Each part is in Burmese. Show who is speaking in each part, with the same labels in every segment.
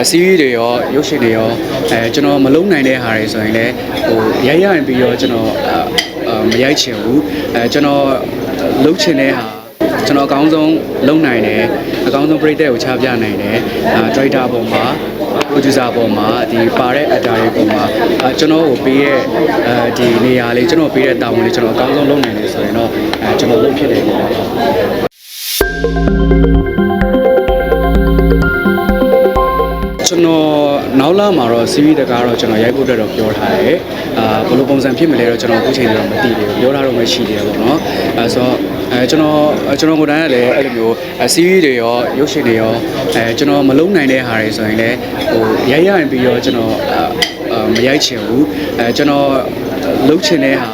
Speaker 1: အစီးရီးတွေရောရုပ်ရှင်တွေရောအဲကျွန်တော်မလုံးနိုင်တဲ့ဟာတွေဆိုရင်လည်းဟိုရိုက်ရရင်ပြီးတော့ကျွန်တော်အာအာမရိုက်ချင်ဘူးအဲကျွန်တော်လုံးချင်တဲ့ဟာကျွန်တော်အကောင်းဆုံးလုံးနိုင်တယ်အကောင်းဆုံးပြိတ္တကိုချပြနိုင်တယ်အာဒရိုက်တာပုံမှာ producer ပုံမှာဒီပါတဲ့ actor တွေပုံမှာအာကျွန်တော်ကိုပေးရဲ့အဲဒီနေရာလေးကျွန်တော်ပေးတဲ့တာဝန်လေးကျွန်တော်အကောင်းဆုံးလုပ်နိုင်တယ်ဆိုရင်တော့အဲကျွန်တော်လုပ်ဖြစ်တယ်ပေါ့ နောက်လာမှာတော့ series တကားတော့ကျွန်တော်ရိုက်ဖို့အတွက်တော့ပြောထားတယ်အာဘယ်လိုပုံစံဖြစ်မလဲတော့ကျွန်တော်အခုချိန်တော့မသိသေးဘူးပြောထားတော့မှရှိသေးတယ်ပေါ့နော်အဲဆိုတော့အဲကျွန်တော်ကျွန်တော်ကိုယ်တိုင်ကလည်းအဲ့လိုမျိုး series တွေရောရုပ်ရှင်တွေရောအဲကျွန်တော်မလုံးနိုင်တဲ့ဟာတွေဆိုရင်လည်းဟိုရိုက်ရရင်ပြီးတော့ကျွန်တော်အာအာမရိုက်ချင်ဘူးအဲကျွန်တော်လုံးချင်တဲ့ဟာ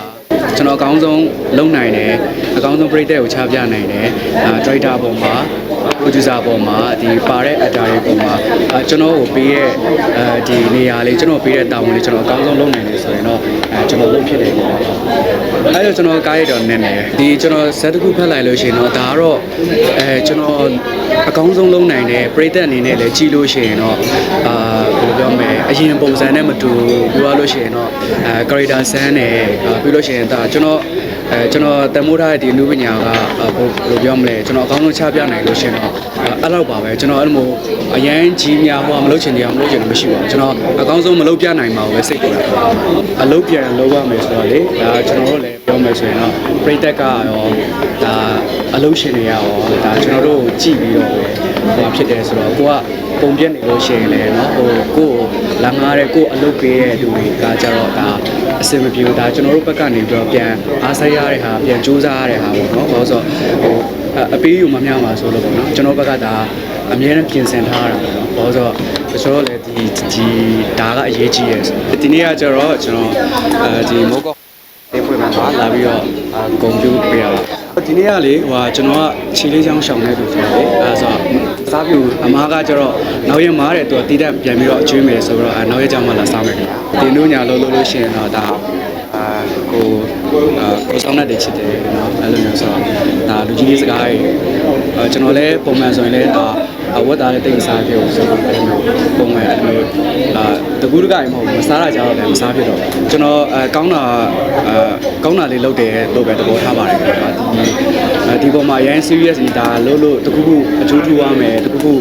Speaker 1: ကျွန်တော်အကောင်းဆုံးလုပ်နိုင်တယ်အကောင်းဆုံးပြိတ္တကိုချပြနိုင်တယ်အာဒရိုက်တာပုံမှာ producer ပုံမှာဒီပါတဲ့ actor တွေပုံမှာအာကျွန်တော်ကိုပေးရဲ့အဲဒီနေရာလေးကျွန်တော်ပေးတဲ့တာဝန်လေးကျွန်တော်အကောင်းဆုံးလုပ်နိုင်တယ်ဆိုရင်တော့အဲကျွန်တော်လုပ်ဖြစ်တယ်ပေါ့အဲဒါကျွန်တော်ကားရတော့နည်းနည်းဒီကျွန်တော်ဇက်တစ်ခုဖတ်လိုက်လို့ရှိရင်တော့ဒါကတော့အဲကျွန်တော်အကောင်းဆုံးလုပ်နိုင်တယ်ပြိတ္တအနေနဲ့လည်းကြည့်လို့ရှိရင်တော့အာဘယ်လိုပြောမလဲအရင်ပုံစံနဲ့မတူပြောရလို့ရှိရင်တော့အဲ character ဆန်းတယ်အာပြီးလို့ရှိရင်ဒါကျွန်တော် အဲကျွန်တော်တမိုးထားတဲ့ဒီအနုပညာကအာဘယ်လိုပြောမလဲကျွန်တော်အကောင်းဆုံးချပြနိုင်လို့ရှိရင်တော့အဲ့လောက်ပါပဲကျွန်တော်အဲ့လိုမျိုးအရန်ကြီးများဟိုကမလုပ်ချင်တရားမလုပ်ချင်လို့မရှိပါဘူးကျွန်တော်အကောင်းဆုံးမလုပ်ပြနိုင်ပါဘူးပဲစိတ်ကူတာအလုပ်ပြန်လုပ်ရမယ်ဆိုတော့လေဒါကျွန်တော်တို့လည်းပြောမယ်ဆိုရင်တော့ပြိတက်ကရောဒါအလုပ်ရှင်တွေရောဒါကျွန်တော်တို့ကြည့်ပြီးတော့ပဲဟိုဖြစ်တယ်ဆိုတော့ကိုကပုံပြက်နေလို့ရှိရင်လည်းเนาะဟိုကိုယ်လာငားတဲ့ကိုယ်အလုပ်ပေးတဲ့လူတွေကကြတော့ဒါ အဆင်မပြေဘူးဒါကျွန်တော်တို့ဘက်ကနေပြီးတော့ပြန်အားဆိုင်ရတဲ့ဟာပြန်စူးစမ်းရတဲ့ဟာပေါ့နော်ဘာလို့ဆိုတော့ဟိုအပေးယူမများပါဆိုလို့ပေါ့နော်ကျွန်တော်ဘက်ကဒါအများနဲ့ပြင်ဆင်ထားရတာပေါ့နော်ဘာလို့ဆိုတော့ကျွန်တော်လည်းဒီဒီဒါကအရေးကြီးရဲ့ဒီနေ့ကကျတော့ကျွန်တော်အဲဒီမောကော်ဒီဖွင့်မှာလာပြီးတော့ကွန်ပျူတာပေးရပါ ဒီနေ့ကလေဟိုကျွန်တော်ကခြေလေးချောင်းရှောင်နေလို့ဆိုတော့လေအဲဆိုတော့စားပြူအမားကကျတော့နောက်ရက်မားတဲ့သူကတီးတက်ပြန်ပြီးတော့အကျွေးမယ်ဆိုတော့အဲနောက်ရက်ကျမှလာစားမယ်ခင်ဗျဒီတို့ညာလို့လို့လို့ရှိရင်တော့ဒါအာကိုကိုဆောင်တဲ့ချစ်တယ်နော်အဲလိုမျိုးဆိုတော့ဒါလူကြီးလေးစကားကြီးကျွန်တော်လည်းပုံမှန်ဆိုရင်လည်းဒါအဝတ်သားနဲ့တိတ်စားဖြစ်အောင်ဆိုတော့ပုံမှန်အဲ့လိုအာတကူးတကရင်မဟုတ်မစားတာကြတော့လည်းမစားဖြစ်တော့ကျွန်တော်အဲကောင်းတာအဲ ကောင်းတာလေးလုပ်တယ်လို့ပဲသဘောထားပါတယ်ခင်ဗျာဒီအဲဒီပုံမှာအရင် serious နေတာလို့လို့တကူးကူအကျိုးထူရမယ်တကူးကူ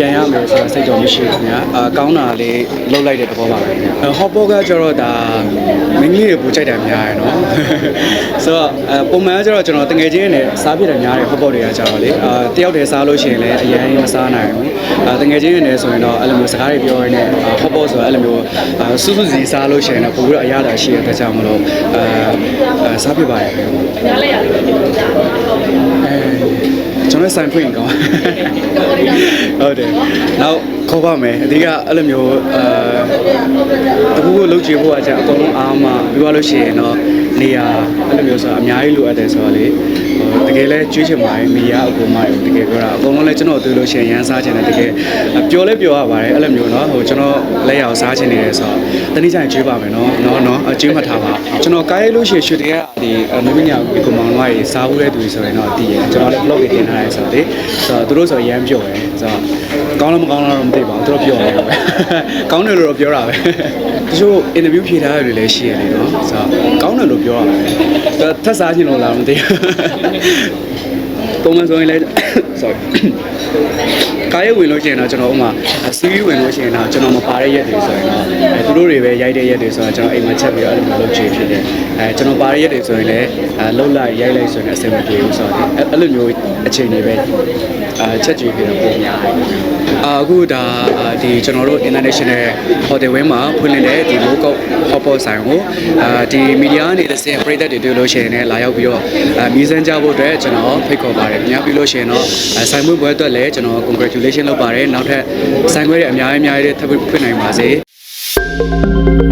Speaker 1: ပြန်ရမယ်ဆိုတော့စိတ်ကြောင့်မရှိဘူးခင်ဗျာအာကောင်းတာလေးလှုပ်လိုက်တဲ့သဘောပါပဲခင်ဗျာဟော့ပေါ့ကကျတော့ဒါမင်းကြီးတွေပူကြိုက်တာများရယ်နော်ဆိုတော့အဲပုံမှန်ကကျတော့ကျွန်တော်တငယ်ချင်းနဲ့စားပြတယ်များတယ်ဟော့ပေါ့တွေကကျတော့လေအာတယောက်တည်းစားလို့ရှိရင်လည်းအရင်မစားနိုင်ဘူးအာတငယ်ချင်းနဲ့ဆိုရင်တော့အဲ့လိုမျိုးစကားတွေပြောရင်းနဲ့ဟော့ပေါ့ဆိုတော့အဲ့လိုမျိုးအာစူးစူးစီစားလို့ရှိရင်တော့ပိုပြီးတော့အရသာရှိတဲ့အတွက်ကြောင့်မလို့အာအာစားပြပါရဲ့ခင်ဗျာ
Speaker 2: ညားလိုက်ရတယ်ပြောပြကြပါတော့
Speaker 1: အဲ ကျွန်တော်ဆိုင်ဖွင့်ရင်ကောင်းဟုတ်တယ်နောက် ခေါ်ပါမယ်အဓိကအဲ့လိုမျိုးအဲတခုခုလုပ်ကြည့်ဖို့အကြအကုန်လုံးအားမပြီးသွားလို့ရှိရင်တော့နေရာအဲ့လိုမျိုးဆိုအများကြီးလိုအပ်တယ်ဆိုတော့လေဟိုတကယ်လဲကျွေးချင်ပါတယ်မိရအကုန်မရတကယ်ပြောတာအကုန်လုံးလဲကျွန်တော်တွေ့လို့ရှိရင်ရမ်းစားချင်တယ်တကယ်ပျော်လဲပျော်ရပါတယ်အဲ့လိုမျိုးเนาะဟိုကျွန်တော်လက်ရအောင်စားချင်နေတယ်ဆိုတော့တနေ့ကျရင်ကျွေးပါမယ်เนาะเนาะเนาะကျွေးမှတ်ထားပါကျွန်တော်ကားရိုက်လို့ရှိရင်ရွှေတကယ်ဒီနုပညာဒီကွန်မောင်တို့ကစားဦးတဲ့သူဆိုရင်တော့တည်ရကျွန်တော်လည်း blog တွေတင်ထားရဲဆိုတော့လေဆိုတော့သူတို့ဆိုရမ်းပျော်တယ်ဆိုတော့ ကောင်းလားမကောင်းလားတော့မသိပါဘူးသူတို့ပျော်တယ်ပဲကောင်းတယ်လို့တော့ပြောတာပဲတချို့ interview ဖြေထားရတယ်လည်းရှိရတယ်နော်ဆိုတော့ကောင်းတယ်လို့ပြောတာပဲထပ်စားချင်လို့လားမသိဘူးပုံမှန်ဆိုရင်လည်း sorry ကားရုပ်ဝင်လို့ရှိရင်တော့ကျွန်တော်ဥမာစီးရီးဝင်လို့ရှိရင်တော့ကျွန်တော်မပါတဲ့ရက်တွေဆိုရင်တော့အဲ သူတို့တွေပဲရိုက်တဲ့ရက်တွေဆိုတော့ကျွန်တော်အိမ်မှာချက်ပြီးတော့အဲ့လိုမျိုးလုပ်ချင်ဖြစ်တယ်အဲကျွန်တော်ပါတဲ့ရက်တွေဆိုရင်လည်းအဲလှုပ်လိုက်ရိုက်လိုက်ဆိုရင်အဆင်မပြေဘူးဆိုတော့အဲ့အဲ့လိုမျိုးအချိန်တွေပဲအဲချက်ကြည့်ပြီးတော့ပုံများတယ်အာအခုဒါအာဒီကျွန်တော်တို့ international hotel ဝင်းမှာဖွင့်နေတဲ့ဒီ local hotpot ဆိုင်ကိုအာဒီ media ကနေတစ်ဆင့်ပြည်သက်တွေတွေ့လို့ရှိရင်လည်းလာရောက်ပြီးတော့အာမြည်စမ်းကြဖို့အတွက်ကျွန်တော်ဖိတ်ခေါ်ပါတယ်။ညပြီးလို့ရှိရင်တော့အဲဆိုင်မွေးပွဲအတွက်လည်းကျွန်တော် congratulation လုပ်ပါတယ်။နောက်ထပ်ဆိုင်ခွဲတွေအများကြီးအများကြီးထပ်ဖွင့်နိုင်ပါစေ။ Thank you.